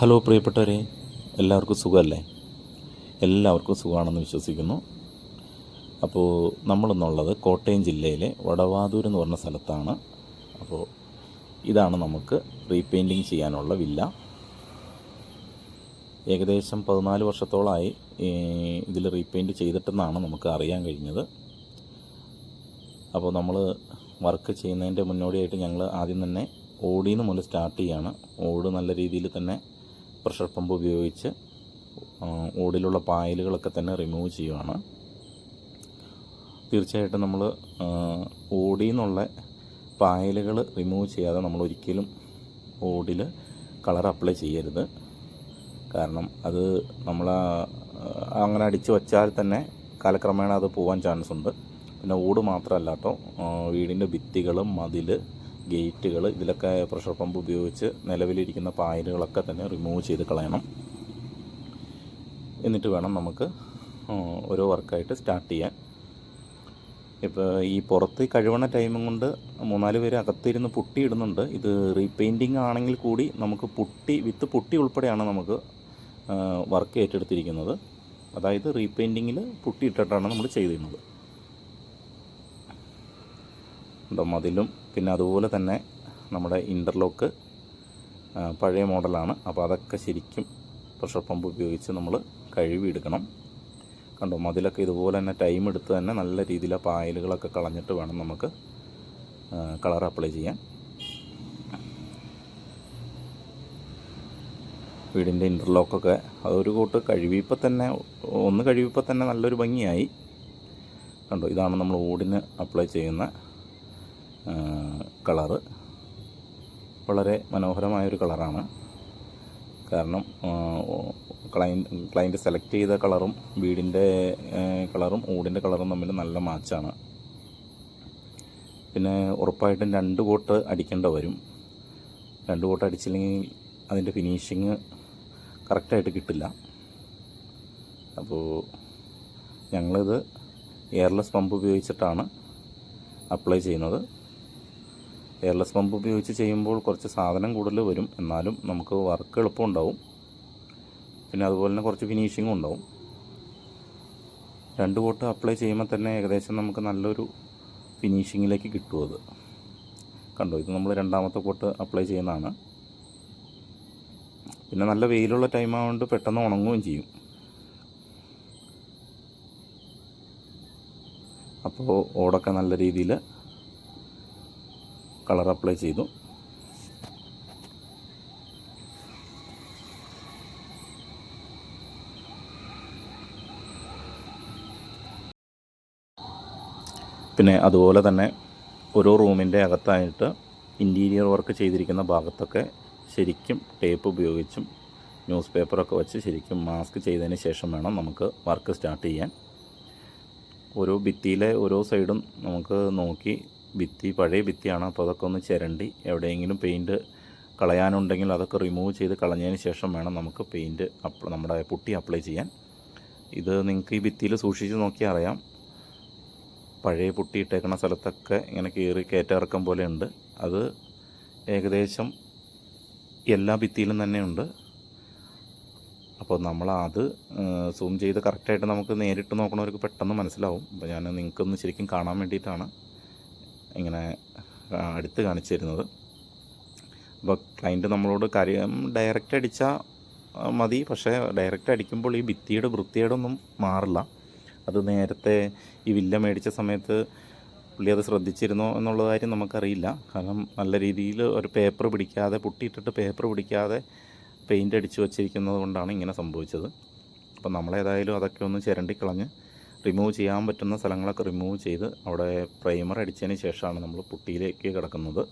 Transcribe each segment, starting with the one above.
Hello പ്രിയപ്പെട്ടവരെ എല്ലാവർക്കും സുഖമല്ലേ? എല്ലാവർക്കും സുഖമാണെന്ന് വിശ്വസിക്കുന്നു. അപ്പോൾ നമ്മളിന്നുള്ളത് കോട്ടയം ജില്ലയിലെ വടവാതൂർ എന്ന് പറഞ്ഞ സ്ഥലത്താണ്. അപ്പോൾ ഇതാണ് നമുക്ക് റീപെയിന്റിങ് ചെയ്യാനുള്ള വില്ല. ഏകദേശം പതിനാല് വർഷത്തോളമായി ഇതിൽ റീപെയിന്റ് ചെയ്തിട്ടെന്നാണ് നമുക്ക് അറിയാൻ കഴിഞ്ഞത്. അപ്പോൾ നമ്മൾ വർക്ക് ചെയ്യുന്നതിന്റെ മുന്നോടിയായിട്ട് ഞങ്ങൾ ആദ്യം തന്നെ ഓടിയിൽ നിന്ന് മുതൽ സ്റ്റാർട്ട് ചെയ്യാണ്. ഓട് നല്ല രീതിയിൽ തന്നെ പ്രഷർ പമ്പ് ഉപയോഗിച്ച് ഓടിലുള്ള പായലുകളൊക്കെ തന്നെ റിമൂവ് ചെയ്യുവാണ്. തീർച്ചയായിട്ടും നമ്മൾ ഓടിയിൽ നിന്നുള്ള പായലുകൾ റിമൂവ് ചെയ്യാതെ നമ്മൾ ഒരിക്കലും ഓടിൽ കളർ അപ്ലൈ ചെയ്യരുത്. കാരണം അത് നമ്മൾ അങ്ങനെ അടിച്ചു വച്ചാൽ തന്നെ കാലക്രമേണ അത് പോകാൻ ചാൻസ് ഉണ്ട്. പിന്നെ ഓട് മാത്രമല്ല കേട്ടോ വീടിന്റെ ഭിത്തികളും മതിൽ ഗേറ്റുകൾ ഇതിലൊക്കെ പ്രഷർ പമ്പ് ഉപയോഗിച്ച് നിലവിലിരിക്കുന്ന പായലുകളൊക്കെ തന്നെ റിമൂവ് ചെയ്ത് കളയണം. എന്നിട്ട് വേണം നമുക്ക് ഓരോ വർക്കായിട്ട് സ്റ്റാർട്ട് ചെയ്യാൻ. ഇപ്പോൾ ഈ പുറത്ത് കഴിവണ ടൈമും കൊണ്ട് മൂന്നാൽ പേര് അകത്തിരുന്ന് പുട്ടി ഇടുന്നുണ്ട്. ഇത് റീപെയിന്റിങ് ആണെങ്കിൽ കൂടി നമുക്ക് പുട്ടി വിത്ത് പുട്ടി ഉൾപ്പെടെയാണ് നമുക്ക് വർക്ക് ഏറ്റെടുത്തിരിക്കുന്നത്. അതായത് റീപെയിന്റിങ്ങിൽ പുട്ടി ഇട്ടിട്ടാണ് നമ്മൾ ചെയ്തിരുന്നത്. അതിലും പിന്നെ അതുപോലെ തന്നെ നമ്മുടെ ഇന്റർലോക്ക് പഴയ മോഡലാണ്. അപ്പോൾ അതൊക്കെ ശരിക്കും പ്രഷർ പമ്പ് ഉപയോഗിച്ച് നമ്മൾ കഴുകിയെടുക്കണം. കണ്ടോ മതിലൊക്കെ ഇതുപോലെ തന്നെ ടൈം എടുത്ത് തന്നെ നല്ല രീതിയിൽ ആ പായലുകളൊക്കെ കളഞ്ഞിട്ട് വേണം നമുക്ക് കളർ അപ്ലൈ ചെയ്യാൻ. വീടിന്റെ ഇന്റർലോക്കൊക്കെ അതൊരു കൂട്ട് കഴുകിയപ്പോൾ തന്നെ ഒന്ന് കഴുകിയപ്പോൾ തന്നെ നല്ലൊരു ഭംഗിയായി. കണ്ടോ ഇതാണ് നമ്മൾ ഓടിന് അപ്ലൈ ചെയ്യുന്ന കളറ് വളരെ മനോഹരമായൊരു കളറാണ്. കാരണം ക്ലൈന്റ് ക്ലൈന്റ് സെലക്ട് ചെയ്ത കളറും വീടിന്റെ കളറും ഊടിന്റെ കളറും തമ്മിൽ നല്ല മാച്ചാണ്. പിന്നെ ഉറപ്പായിട്ടും രണ്ട് കോട്ട് അടിക്കേണ്ട വരും. രണ്ട് കോട്ട് അടിച്ചില്ലെങ്കിൽ അതിന്റെ ഫിനിഷിങ് കറക്റ്റായിട്ട് കിട്ടില്ല. അപ്പോൾ ഞങ്ങളിത് എയർലെസ് പമ്പ് ഉപയോഗിച്ചിട്ടാണ് അപ്ലൈ ചെയ്യുന്നത്. എയർലെസ് പമ്പ് ഉപയോഗിച്ച് ചെയ്യുമ്പോൾ കുറച്ച് സാധനം കൂടുതൽ വരും. എന്നാലും നമുക്ക് വർക്ക് എളുപ്പമുണ്ടാവും പിന്നെ അതുപോലെ തന്നെ കുറച്ച് ഫിനിഷിങ്ങും ഉണ്ടാവും. രണ്ട് കോട്ട് അപ്ലൈ ചെയ്യുമ്പോൾ തന്നെ ഏകദേശം നമുക്ക് നല്ലൊരു ഫിനിഷിങ്ങിലേക്ക് കിട്ടും അത്. കണ്ടോ ഇത് നമ്മൾ രണ്ടാമത്തെ കോട്ട് അപ്ലൈ ചെയ്യുന്നതാണ്. പിന്നെ നല്ല വെയിലുള്ള ടൈം ആയതുകൊണ്ട് പെട്ടെന്ന് ഉണങ്ങുകയും ചെയ്യും. അപ്പോൾ ഓടൊക്കെ നല്ല രീതിയിൽ കളർ അപ്ലൈ ചെയ്തു. പിന്നെ അതുപോലെ തന്നെ ഓരോ റൂമിന്റെ അകത്തായിട്ട് ഇന്റീരിയർ വർക്ക് ചെയ്തിരിക്കുന്ന ഭാഗത്തൊക്കെ ശരിക്കും ടേപ്പ് ഉപയോഗിച്ചും ന്യൂസ് പേപ്പറൊക്കെ വെച്ച് ശരിക്കും മാസ്ക് ചെയ്തതിന് ശേഷം വേണം നമുക്ക് വർക്ക് സ്റ്റാർട്ട് ചെയ്യാൻ. ഓരോ ഭിത്തിയിലെ ഓരോ സൈഡും നമുക്ക് നോക്കി ഭിത്തി പഴയ ഭിത്തിയാണ്. അപ്പോൾ അതൊക്കെ ഒന്ന് ചിരണ്ടി എവിടെയെങ്കിലും പെയിന്റ് കളയാനുണ്ടെങ്കിൽ അതൊക്കെ റിമൂവ് ചെയ്ത് കളഞ്ഞതിന് ശേഷം വേണം നമുക്ക് പെയിന്റ് അപ്ല നമ്മുടെ പുട്ടി അപ്ലൈ ചെയ്യാൻ. ഇത് നിങ്ങൾക്ക് ഈ ഭിത്തിയിൽ സൂക്ഷിച്ച് നോക്കിയാൽ അറിയാം. പഴയ പുട്ടി ഇട്ടേക്കുന്ന സ്ഥലത്തൊക്കെ ഇങ്ങനെ കയറി കയറ്റിറക്കം പോലെ ഉണ്ട്. അത് ഏകദേശം എല്ലാ ഭിത്തിയിലും തന്നെയുണ്ട് അപ്പോൾ നമ്മൾ അത് സൂം ചെയ്ത് കറക്റ്റായിട്ട് നമുക്ക് നേരിട്ട് നോക്കണവർക്ക് പെട്ടെന്ന് മനസ്സിലാവും. അപ്പോൾ ഞാൻ നിങ്ങൾക്കൊന്ന് ശരിക്കും കാണാൻ വേണ്ടിയിട്ടാണ്. ഇങ്ങനെ അടുത്ത് കാണിച്ചു തരുന്നത് അപ്പോൾ ക്ലയന്റ് നമ്മളോട് കാര്യം ഡയറക്റ്റ് അടിച്ചാൽ മതി. പക്ഷേ ഡയറക്റ്റ് അടിക്കുമ്പോൾ ഈ ഭിത്തിയുടെ വൃത്തിയേടൊന്നും മാറില്ല. അത് നേരത്തെ ഈ വില്ല മേടിച്ച സമയത്ത് പുള്ളി അത് ശ്രദ്ധിച്ചിരുന്നോ എന്നുള്ള കാര്യം നമുക്കറിയില്ല. കാരണം നല്ല രീതിയിൽ ഒരു പേപ്പർ പിടിക്കാതെ പൊട്ടിയിട്ടിട്ട് പേപ്പർ പിടിക്കാതെ പെയിന്റ് അടിച്ച് വച്ചിരിക്കുന്നത് കൊണ്ടാണ് ഇങ്ങനെ സംഭവിച്ചത്. അപ്പോൾ നമ്മളേതായാലും അതൊക്കെ ഒന്ന് ചിരണ്ടിക്കളഞ്ഞ് റിമൂവ് ചെയ്യാൻ പറ്റുന്ന സ്ഥലങ്ങളൊക്കെ റിമൂവ് ചെയ്ത് അവിടെ പ്രൈമർ അടിച്ചതിന് ശേഷമാണ് നമ്മൾ പുട്ടിയിലേക്ക് കിടക്കുന്നത്.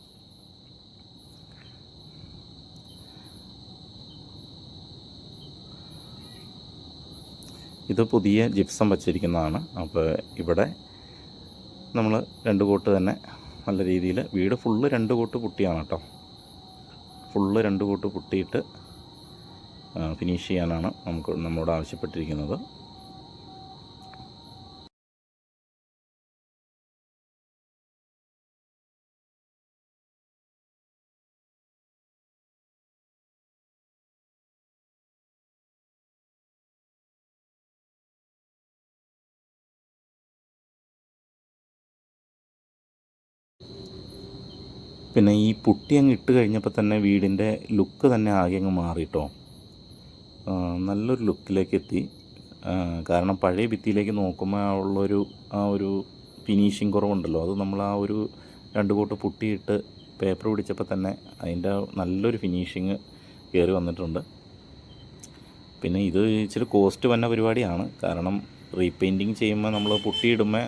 ഇത് പുതിയ ജിപ്സം വച്ചിരിക്കുന്നതാണ്. അപ്പോൾ ഇവിടെ നമ്മൾ രണ്ട് കോട്ട് തന്നെ നല്ല രീതിയിൽ വീട് ഫുള്ള് രണ്ട് കോട്ട് പുട്ടിയാണ് കേട്ടോ. ഫുള്ള് രണ്ട് കോട്ട് പുട്ടിയിട്ട് ഫിനിഷ് ചെയ്യാനാണ് നമുക്ക് നമ്മളോട് ആവശ്യപ്പെട്ടിരിക്കുന്നത്. പിന്നെ ഈ പുട്ടി അങ്ങ് ഇട്ട് കഴിഞ്ഞപ്പോൾ തന്നെ വീടിന്റെ ലുക്ക് തന്നെ ആകെ അങ്ങ് മാറിയിട്ടോ. നല്ലൊരു ലുക്കിലേക്ക് എത്തി. കാരണം പഴയ ഭിത്തിയിലേക്ക് നോക്കുമ്പോൾ ഉള്ളൊരു ആ ഒരു ഫിനിഷിങ് കുറവുണ്ടല്ലോ. അത് നമ്മൾ ആ ഒരു രണ്ട് കൂട്ട് പുട്ടിയിട്ട് പേപ്പർ പിടിച്ചപ്പോൾ തന്നെ അതിന്റെ നല്ലൊരു ഫിനിഷിങ് കയറി വന്നിട്ടുണ്ട്. പിന്നെ ഇത് ഇച്ചിരി കോസ്റ്റ് വന്ന പരിപാടിയാണ്. കാരണം റീപെയിന്റിങ് ചെയ്യുമ്പോൾ നമ്മൾ പുട്ടിയിടുമ്പോൾ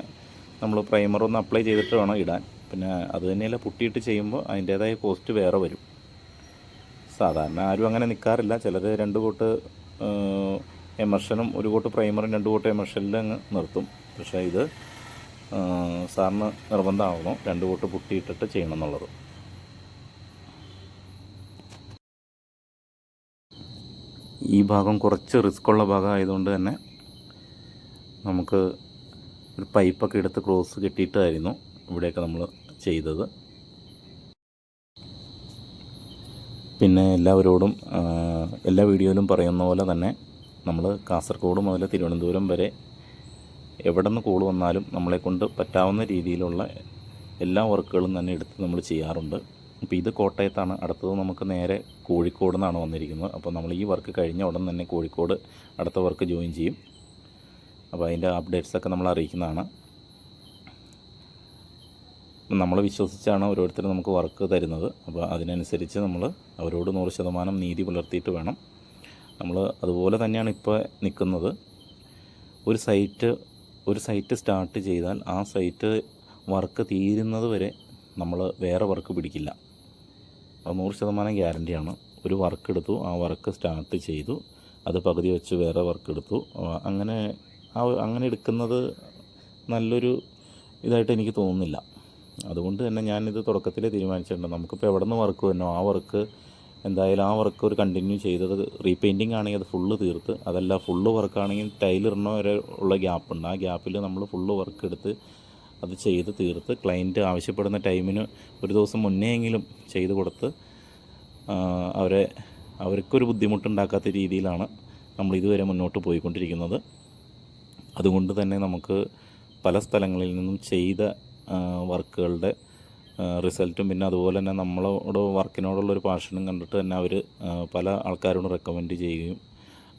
നമ്മൾ പ്രൈമർ ഒന്ന് അപ്ലൈ ചെയ്തിട്ട് വേണം ഇടാൻ. പിന്നെ അത് തന്നെയല്ല പുട്ടിയിട്ട് ചെയ്യുമ്പോൾ അതിന്റേതായ കോസ്റ്റ് വേറെ വരും. സാധാരണ ആരും അങ്ങനെ നിൽക്കാറില്ല ചിലർ രണ്ട് കോട്ട് എമർഷനും ഒരു കോട്ട് പ്രൈമറും രണ്ട് കോട്ട് എമർഷനിൽ അങ്ങ് നിർത്തും. പക്ഷേ ഇത് സാറിന് നിർബന്ധമാകണോ രണ്ട് കോട്ട് പുട്ടിയിട്ടിട്ട് ചെയ്യണം എന്നുള്ളത്. ഈ ഭാഗം കുറച്ച് റിസ്ക് ഉള്ള ഭാഗം ആയതുകൊണ്ട് തന്നെ നമുക്ക് ഒരു പൈപ്പൊക്കെ എടുത്ത് ക്രോസ് കെട്ടിയിട്ടായിരുന്നു. ഇവിടെയൊക്കെ നമ്മൾ ചെയ്തത്. പിന്നെ എല്ലാവരോടും എല്ലാ വീഡിയോയിലും പറയുന്ന പോലെ തന്നെ നമ്മൾ കാസർഗോഡ് മുതൽ തിരുവനന്തപുരം വരെ എവിടെ നിന്ന് കോൾ വന്നാലും നമ്മളെ കൊണ്ട് പറ്റാവുന്ന രീതിയിലുള്ള എല്ലാ വർക്കുകളും തന്നെ എടുത്ത് നമ്മൾ ചെയ്യാറുണ്ട്. അപ്പോൾ ഇത് കോട്ടയത്താണ്. അടുത്തത് നമുക്ക് നേരെ കോഴിക്കോട് നിന്നാണ് വന്നിരിക്കുന്നത്. അപ്പോൾ നമ്മൾ ഈ വർക്ക് കഴിഞ്ഞ ഉടൻ തന്നെ കോഴിക്കോട് അടുത്ത വർക്ക് ജോയിൻ ചെയ്യും. അപ്പോൾ അതിന്റെ അപ്ഡേറ്റ്സൊക്കെ നമ്മൾ അറിയിക്കുന്നതാണ്. നമ്മൾ വിശ്വസിച്ചാണ് ഓരോരുത്തരും നമുക്ക് വർക്ക് തരുന്നത്. അപ്പോൾ അതിനനുസരിച്ച് നമ്മൾ അവരോട് നൂറ് ശതമാനം നീതി പുലർത്തിയിട്ട് വേണം. നമ്മൾ അതുപോലെ തന്നെയാണ് ഇപ്പോൾ നിൽക്കുന്നത്. ഒരു സൈറ്റ് ഒരു സൈറ്റ് സ്റ്റാർട്ട് ചെയ്താൽ ആ സൈറ്റ് വർക്ക് തീരുന്നത് വരെ നമ്മൾ വേറെ വർക്ക് പിടിക്കില്ല. അത് നൂറ് ശതമാനം ഗ്യാരന്റിയാണ് ഒരു വർക്ക് എടുത്തു ആ വർക്ക് സ്റ്റാർട്ട് ചെയ്തു. അത് പകുതി വെച്ച് വേറെ വർക്ക് എടുത്തു. അങ്ങനെ ആ അങ്ങനെ എടുക്കുന്നത് നല്ലൊരു ഇതായിട്ട് എനിക്ക് തോന്നുന്നില്ല. അതുകൊണ്ട് തന്നെ ഞാനിത് തുടക്കത്തിൽ തീരുമാനിച്ചിട്ടുണ്ട്. നമുക്കിപ്പോൾ എവിടെ നിന്ന് വർക്ക് വരണോ ആ വർക്ക് എന്തായാലും ആ വർക്ക് ഒരു കണ്ടിന്യൂ ചെയ്തത് റീപെയിന്റിങ് ആണെങ്കിൽ അത് ഫുള്ള് തീർത്ത്. അതല്ല ഫുള്ള് വർക്കാണെങ്കിൽ ടൈലിടണ വരെ ഉള്ള ഗ്യാപ്പുണ്ട് ആ ഗ്യാപ്പിൽ നമ്മൾ ഫുള്ള് വർക്ക് എടുത്ത് അത് ചെയ്ത് തീർത്ത് ക്ലയന്റ് ആവശ്യപ്പെടുന്ന ടൈമിന് ഒരു ദിവസം മുന്നേ എങ്കിലും ചെയ്ത് കൊടുത്ത് അവരെ അവർക്കൊരു ബുദ്ധിമുട്ടുണ്ടാക്കാത്ത രീതിയിലാണ് നമ്മൾ ഇതുവരെ മുന്നോട്ട് പോയിക്കൊണ്ടിരിക്കുന്നത്. അതുകൊണ്ട് തന്നെ നമുക്ക് പല സ്ഥലങ്ങളിൽ നിന്നും ചെയ്ത വർക്കുകളുടെ റിസൾട്ടും പിന്നെ അതുപോലെ തന്നെ നമ്മളോട് വർക്കിനോടുള്ളൊരു പാഷനും കണ്ടിട്ട് തന്നെ അവർ പല ആൾക്കാരോടും റെക്കമെൻഡ് ചെയ്യുകയും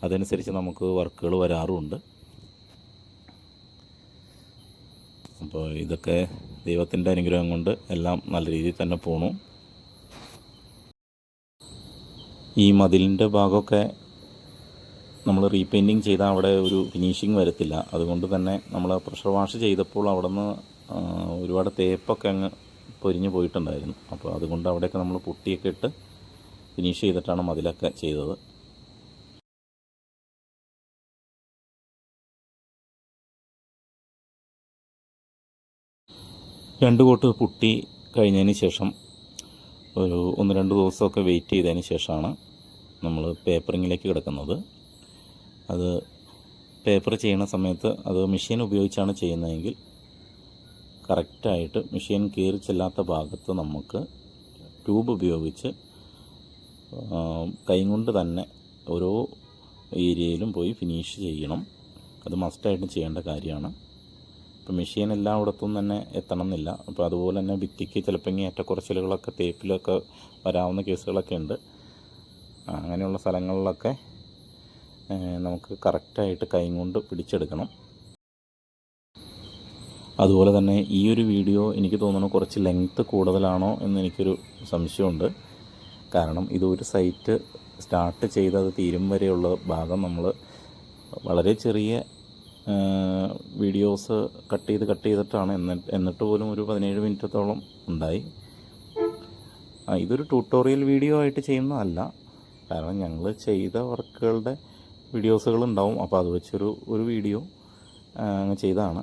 അതനുസരിച്ച് നമുക്ക് വർക്കുകൾ വരാറുമുണ്ട് അപ്പോൾ ഇതൊക്കെ ദൈവത്തിന്റെ അനുഗ്രഹം കൊണ്ട് എല്ലാം നല്ല രീതിയിൽ തന്നെ പോണു. ഈ മതിലിന്റെ ഭാഗമൊക്കെ നമ്മൾ റീപെയിന്റിങ് ചെയ്താൽ അവിടെ ഒരു ഫിനിഷിങ് വരത്തില്ല. അതുകൊണ്ട് തന്നെ നമ്മൾ പ്രഷർ വാഷ് ചെയ്തപ്പോൾ അവിടെ നിന്ന് ഒരുപാട് തേപ്പൊക്കെ അങ്ങ് പൊരിഞ്ഞു പോയിട്ടുണ്ടായിരുന്നു. അപ്പോൾ അതുകൊണ്ട് അവിടെയൊക്കെ നമ്മൾ പുട്ടിയൊക്കെ ഇട്ട് ഫിനിഷ് ചെയ്തിട്ടാണ് മതിലൊക്കെ ചെയ്തത്. രണ്ട് കോട്ട് പുട്ടി കഴിഞ്ഞതിന് ശേഷം ഒരു ഒന്ന് രണ്ട് ദിവസമൊക്കെ വെയിറ്റ് ചെയ്തതിന് ശേഷമാണ് നമ്മൾ പേപ്പറിങ്ങിലേക്ക് കിടക്കുന്നത്. അത് പേപ്പർ ചെയ്യുന്ന സമയത്ത് അത് മെഷീൻ ഉപയോഗിച്ചാണ് ചെയ്യുന്നതെങ്കിൽ കറക്റ്റായിട്ട് മെഷീൻ കയറി ചെല്ലാത്ത ഭാഗത്ത് നമുക്ക് ട്യൂബ് ഉപയോഗിച്ച് കൈ കൊണ്ട് തന്നെ ഓരോ ഏരിയയിലും പോയി ഫിനിഷ് ചെയ്യണം. അത് മസ്റ്റായിട്ട് ചെയ്യേണ്ട കാര്യമാണ്. ഇപ്പോൾ മെഷീൻ എല്ലായിടത്തും തന്നെ എത്തണം എന്നില്ല അപ്പോൾ അതുപോലെ തന്നെ ഭിത്തിക്ക് ചിലപ്പോൾ ഏറ്റക്കുറച്ചിലുകളൊക്കെ തേപ്പിലൊക്കെ വരാവുന്ന കേസുകളൊക്കെ ഉണ്ട്. അങ്ങനെയുള്ള സ്ഥലങ്ങളിലൊക്കെ നമുക്ക് കറക്റ്റായിട്ട് കൈ കൊണ്ട് പിടിച്ചെടുക്കണം. അതുപോലെ തന്നെ ഈ ഒരു വീഡിയോ എനിക്ക് തോന്നുന്നു കുറച്ച് ലെങ്ത്ത് കൂടുതലാണോ എന്ന് എനിക്കൊരു സംശയമുണ്ട്. കാരണം ഇതൊരു സൈറ്റ് സ്റ്റാർട്ട് ചെയ്ത് അത് തീരും വരെയുള്ള ഭാഗം നമ്മൾ വളരെ ചെറിയ വീഡിയോസ് കട്ട് ചെയ്ത് കട്ട് ചെയ്തിട്ടാണ്. എന്നിട്ട് എന്നിട്ട് പോലും ഒരു പതിനേഴ് മിനിറ്റത്തോളം ഉണ്ടായി. ഇതൊരു ട്യൂട്ടോറിയൽ വീഡിയോ ആയിട്ട് ചെയ്യുന്നതല്ല. കാരണം ഞങ്ങൾ ചെയ്ത വർക്കുകളുടെ വീഡിയോസുകൾ ഉണ്ടാവും അപ്പോൾ അത് വെച്ചൊരു ഒരു വീഡിയോ ചെയ്തതാണ്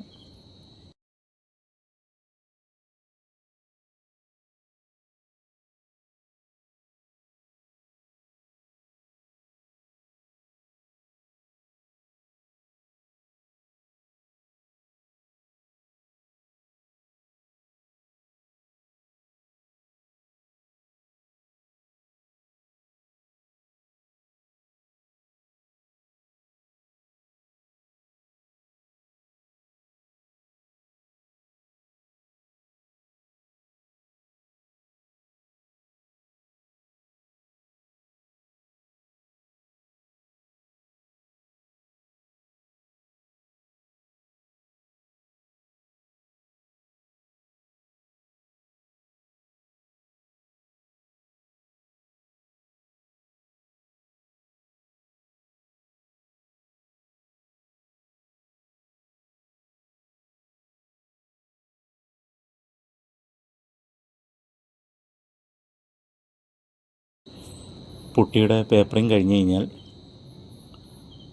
പുട്ടിയുടെ പേപ്പറിങ് കഴിഞ്ഞ് കഴിഞ്ഞാൽ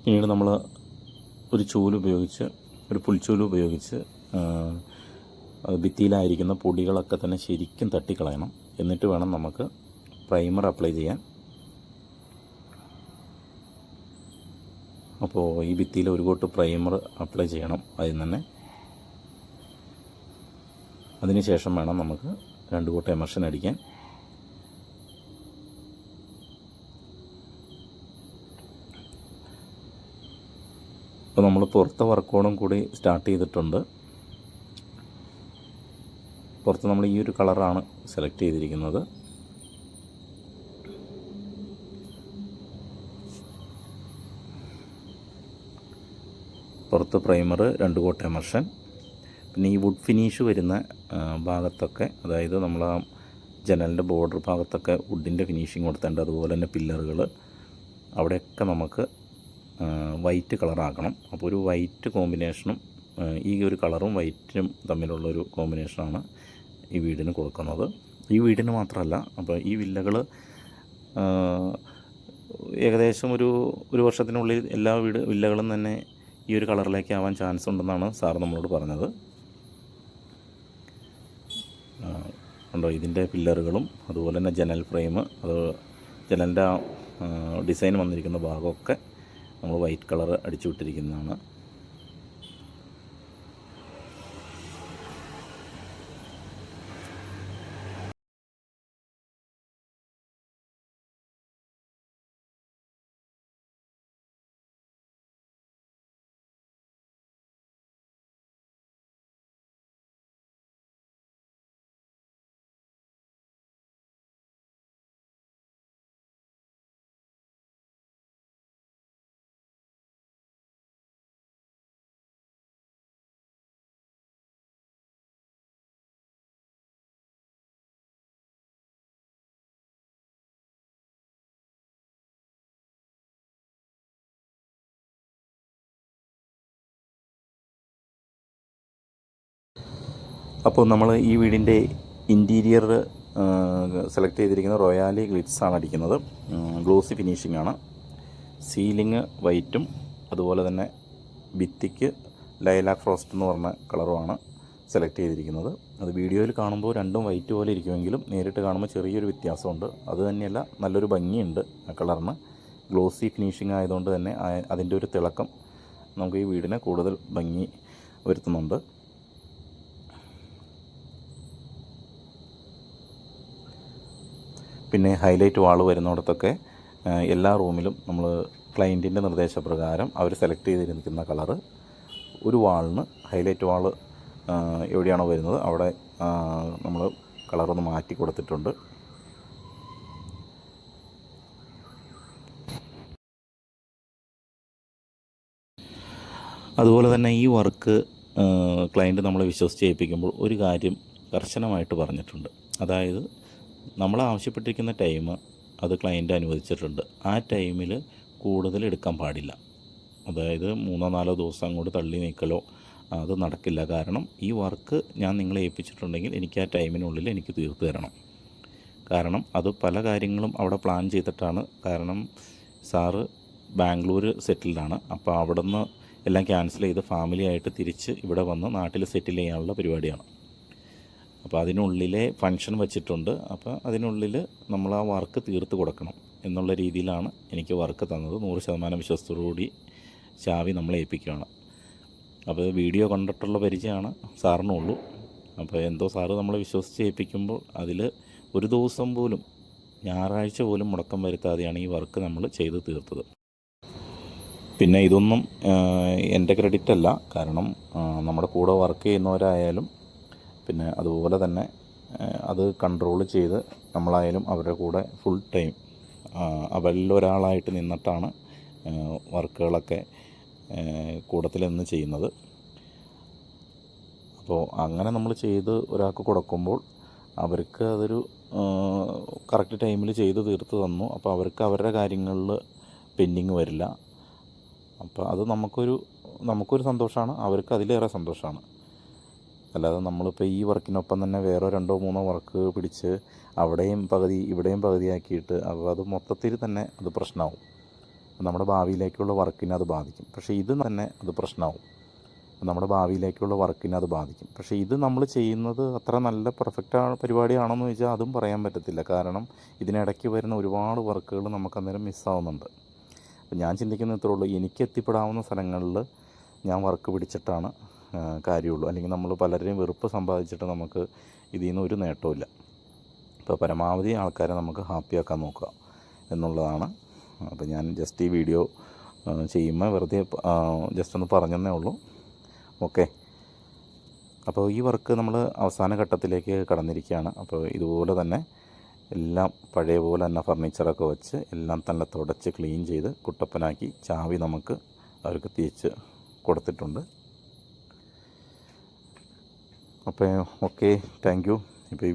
പിന്നീട് നമ്മൾ ഒരു ചൂൽ ഉപയോഗിച്ച് ഒരു പുൽച്ചൂൽ ഉപയോഗിച്ച് ആ, അത് ഭിത്തിയിലായിരിക്കുന്ന പൊടികളൊക്കെ തന്നെ ശരിക്കും തട്ടിക്കളയണം. എന്നിട്ട് വേണം നമുക്ക് പ്രൈമർ അപ്ലൈ ചെയ്യാൻ. അപ്പോൾ ഈ ഭിത്തിയിൽ ഒരു കോട്ട് പ്രൈമർ അപ്ലൈ ചെയ്യണം അതിൽ തന്നെ അതിനുശേഷം വേണം നമുക്ക് രണ്ട് കോട്ട് എമർഷൻ അടിക്കാൻ. അപ്പോൾ നമ്മൾ പുറത്തെ വർക്കോടും കൂടി സ്റ്റാർട്ട് ചെയ്തിട്ടുണ്ട്. പുറത്ത് നമ്മൾ ഈ ഒരു കളറാണ് സെലക്ട് ചെയ്തിരിക്കുന്നത്. പുറത്ത് പ്രൈമർ രണ്ട് കോട്ട എമർഷൻ പിന്നെ ഈ വുഡ് ഫിനിഷ് വരുന്ന ഭാഗത്തൊക്കെ അതായത് നമ്മൾ ആ ജനലിന്റെ ബോർഡർ ഭാഗത്തൊക്കെ വുഡിന്റെ ഫിനിഷിങ് കൊടുത്തേണ്ടത് അതുപോലെ തന്നെ പില്ലറുകൾ അവിടെയൊക്കെ നമുക്ക് വൈറ്റ് കളറാക്കണം. അപ്പോൾ ഒരു വൈറ്റ് കോമ്പിനേഷനും ഈ ഒരു കളറും വൈറ്റും തമ്മിലുള്ളൊരു കോമ്പിനേഷനാണ് ഈ വീടിന് കൊടുക്കുന്നത്. ഈ വീടിന് മാത്രമല്ല അപ്പോൾ ഈ വില്ലകൾ ഏകദേശം ഒരു ഒരു വർഷത്തിനുള്ളിൽ എല്ലാ വീട് വില്ലകളും തന്നെ ഈ ഒരു കളറിലേക്ക് ആവാൻ ചാൻസ് ഉണ്ടെന്നാണ് സാർ നമ്മളോട് പറഞ്ഞത്. ഉണ്ടോ ഇതിന്റെ പില്ലറുകളും അതുപോലെ തന്നെ ജനൽ ഫ്രെയിം അത് ജനലിന്റെ ഡിസൈൻ വന്നിരിക്കുന്ന ഭാഗമൊക്കെ നമ്മൾ വൈറ്റ് കളർ അടിച്ചു വിട്ടിരിക്കുന്നതാണ് അപ്പോൾ നമ്മൾ ഈ വീടിന്റെ ഇന്റീരിയർ സെലക്ട് ചെയ്തിരിക്കുന്ന റോയാലി ഗ്ലിറ്റ്സ് ആണ് അടിക്കുന്നത്. ഗ്ലോസി ഫിനിഷിംഗ് ആണ്. സീലിംഗ് വൈറ്റും അതുപോലെ തന്നെ ഭിത്തിക്ക് ലൈലാക് ഫ്രോസ്റ്റ് എന്ന് പറഞ്ഞ കളറുമാണ് സെലക്ട് ചെയ്തിരിക്കുന്നത്. അത് വീഡിയോയിൽ കാണുമ്പോൾ രണ്ടും വൈറ്റ് പോലെ ഇരിക്കുമെങ്കിലും നേരിട്ട് കാണുമ്പോൾ ചെറിയൊരു വ്യത്യാസമുണ്ട്. അത് തന്നെയല്ല നല്ലൊരു ഭംഗിയുണ്ട് ആ കളറിന്. ഗ്ലോസി ഫിനിഷിംഗ് ആയതുകൊണ്ട് തന്നെ അതിന്റെ ഒരു തിളക്കം നമുക്ക് ഈ വീടിനെ കൂടുതൽ ഭംഗി വരുത്തുന്നുണ്ട്. പിന്നെ ഹൈലൈറ്റ് വാൾ വരുന്നിടത്തൊക്കെ എല്ലാ റൂമിലും നമ്മൾ ക്ലയന്റിന്റെ നിർദ്ദേശപ്രകാരം അവർ സെലക്ട് ചെയ്തിരിക്കുന്ന കളറ് ഒരു വാളിന് ഹൈലൈറ്റ് വാൾ എവിടെയാണോ വരുന്നത് അവിടെ നമ്മൾ കളറൊന്ന് മാറ്റി കൊടുത്തിട്ടുണ്ട്. അതുപോലെ തന്നെ ഈ വർക്ക് ക്ലയന്റ് നമ്മളെ വിശ്വസിച്ച് ഏൽപ്പിക്കുമ്പോൾ ഒരു കാര്യം കർശനമായിട്ട് പറഞ്ഞിട്ടുണ്ട്. അതായത് നമ്മൾ ആവശ്യപ്പെട്ടിരിക്കുന്ന ടൈം അത് ക്ലയന്റ് അനുവദിച്ചിട്ടുണ്ട്. ആ ടൈമിൽ കൂടുതൽ എടുക്കാൻ പാടില്ല. അതായത് മൂന്നോ നാലോ ദിവസം അങ്ങോട്ട് തള്ളി നീക്കലോ അത് നടക്കില്ല. കാരണം ഈ വർക്ക് ഞാൻ നിങ്ങളെ ഏൽപ്പിച്ചിട്ടുണ്ടെങ്കിൽ എനിക്ക് ആ ടൈമിനുള്ളിൽ എനിക്ക് തീർത്തു തരണം. കാരണം അത് പല കാര്യങ്ങളും അവിടെ പ്ലാൻ ചെയ്തിട്ടാണ്. കാരണം സാറ് ബാംഗ്ലൂർ സെറ്റിൽഡാണ് അപ്പോൾ അവിടെ നിന്ന് എല്ലാം ക്യാൻസൽ ചെയ്ത് ഫാമിലി ആയിട്ട് തിരിച്ച് ഇവിടെ വന്ന് നാട്ടിൽ സെറ്റിൽ ചെയ്യാനുള്ള പരിപാടിയാണ്. അപ്പോൾ അതിനുള്ളിലെ ഫങ്ഷൻ വച്ചിട്ടുണ്ട്. അപ്പോൾ അതിനുള്ളിൽ നമ്മൾ ആ വർക്ക് തീർത്ത് കൊടുക്കണം എന്നുള്ള രീതിയിലാണ് എനിക്ക് വർക്ക് തന്നത്. നൂറ് ശതമാനം വിശ്വസ്തോടുകൂടി ചാവി നമ്മളെ ഏൽപ്പിക്കുകയാണ്. അപ്പോൾ വീഡിയോ കണ്ടിട്ടുള്ള പരിചയമാണ് സാറിനുള്ളൂ അപ്പോൾ എന്തോ സാറ് നമ്മളെ വിശ്വസിച്ച് ഏൽപ്പിക്കുമ്പോൾ അതിൽ ഒരു ദിവസം പോലും ഞായറാഴ്ച പോലും മുടക്കം വരുത്താതെയാണ് ഈ വർക്ക് നമ്മൾ ചെയ്ത് തീർത്തത്. പിന്നെ ഇതൊന്നും എന്റെ ക്രെഡിറ്റ് അല്ല കാരണം നമ്മുടെ കൂടെ വർക്ക് ചെയ്യുന്നവരായാലും പിന്നെ അതുപോലെ തന്നെ അത് കൺട്രോൾ ചെയ്ത് നമ്മളായാലും അവരുടെ കൂടെ ഫുൾ ടൈം അവരിലൊരാളായിട്ട് നിന്നിട്ടാണ് വർക്കുകളൊക്കെ കൂടത്തിൽ നിന്ന് ചെയ്യുന്നത്. അപ്പോൾ അങ്ങനെ നമ്മൾ ചെയ്ത് ഒരാൾക്ക് കൊടുക്കുമ്പോൾ അവർക്ക് അതൊരു കറക്റ്റ് ടൈമിൽ ചെയ്ത് തീർത്ത് തന്നു. അപ്പോൾ അവർക്ക് അവരുടെ കാര്യങ്ങളിൽ പെൻഡിങ് വരില്ല. അപ്പോൾ അത് നമുക്കൊരു നമുക്കൊരു സന്തോഷമാണ്. അവർക്ക് അതിലേറെ സന്തോഷമാണ്. അല്ലാതെ നമ്മളിപ്പോൾ ഈ വർക്കിനൊപ്പം തന്നെ വേറെ രണ്ടോ മൂന്നോ വർക്ക് പിടിച്ച് അവിടെയും പകുതി ഇവിടെയും പകുതിയാക്കിയിട്ട് അപ്പോൾ അത് മൊത്തത്തിൽ തന്നെ അത് പ്രശ്നമാവും നമ്മുടെ ഭാവിയിലേക്കുള്ള വർക്കിനെ അത് ബാധിക്കും. പക്ഷേ ഇത് തന്നെ അത് പ്രശ്നമാവും നമ്മുടെ ഭാവിയിലേക്കുള്ള വർക്കിനെ അത് ബാധിക്കും. പക്ഷേ ഇത് നമ്മൾ ചെയ്യുന്നത് അത്ര നല്ല പെർഫെക്റ്റ് പരിപാടിയാണെന്ന് ചോദിച്ചാൽ അതും പറയാൻ പറ്റത്തില്ല. കാരണം ഇതിനിടയ്ക്ക് വരുന്ന ഒരുപാട് വർക്കുകൾ നമുക്ക് അന്നേരം മിസ്സാവുന്നുണ്ട്. അപ്പോൾ ഞാൻ ചിന്തിക്കുന്നത് ഇത്രേ ഉള്ളൂ. എനിക്ക് എത്തിപ്പെടാവുന്ന സ്ഥലങ്ങളിൽ ഞാൻ വർക്ക് പിടിച്ചിട്ടാണ് കാര്യമുള്ളൂ. അല്ലെങ്കിൽ നമ്മൾ പലരുടെയും വെറുപ്പ് സമ്പാദിച്ചിട്ട് നമുക്ക് ഇതിൽ നിന്ന് ഒരു നേട്ടമില്ല അപ്പോൾ പരമാവധി ആൾക്കാരെ നമുക്ക് ഹാപ്പിയാക്കാൻ നോക്കുക എന്നുള്ളതാണ്. അപ്പോൾ ഞാൻ ജസ്റ്റ് ഈ വീഡിയോ ചെയ്യുമ്പോൾ വെറുതെ ജസ്റ്റ് ഒന്ന് പറഞ്ഞതേ ഉള്ളൂ. ഓക്കെ. അപ്പോൾ ഈ വർക്ക് നമ്മൾ അവസാന ഘട്ടത്തിലേക്ക് കടന്നിരിക്കുകയാണ്. അപ്പോൾ ഇതുപോലെ തന്നെ എല്ലാം പഴയ പോലെ തന്നെ ഫർണിച്ചറൊക്കെ വെച്ച് എല്ലാം തന്നെ തുടച്ച് ക്ലീൻ ചെയ്ത് കുട്ടപ്പനാക്കി ചാവി നമുക്ക് അവർക്ക് തിരിച്ച് കൊടുത്തിട്ടുണ്ട്. അപ്പോൾ ഓക്കെ താങ്ക് യു. ഇപ്പോൾ ഈ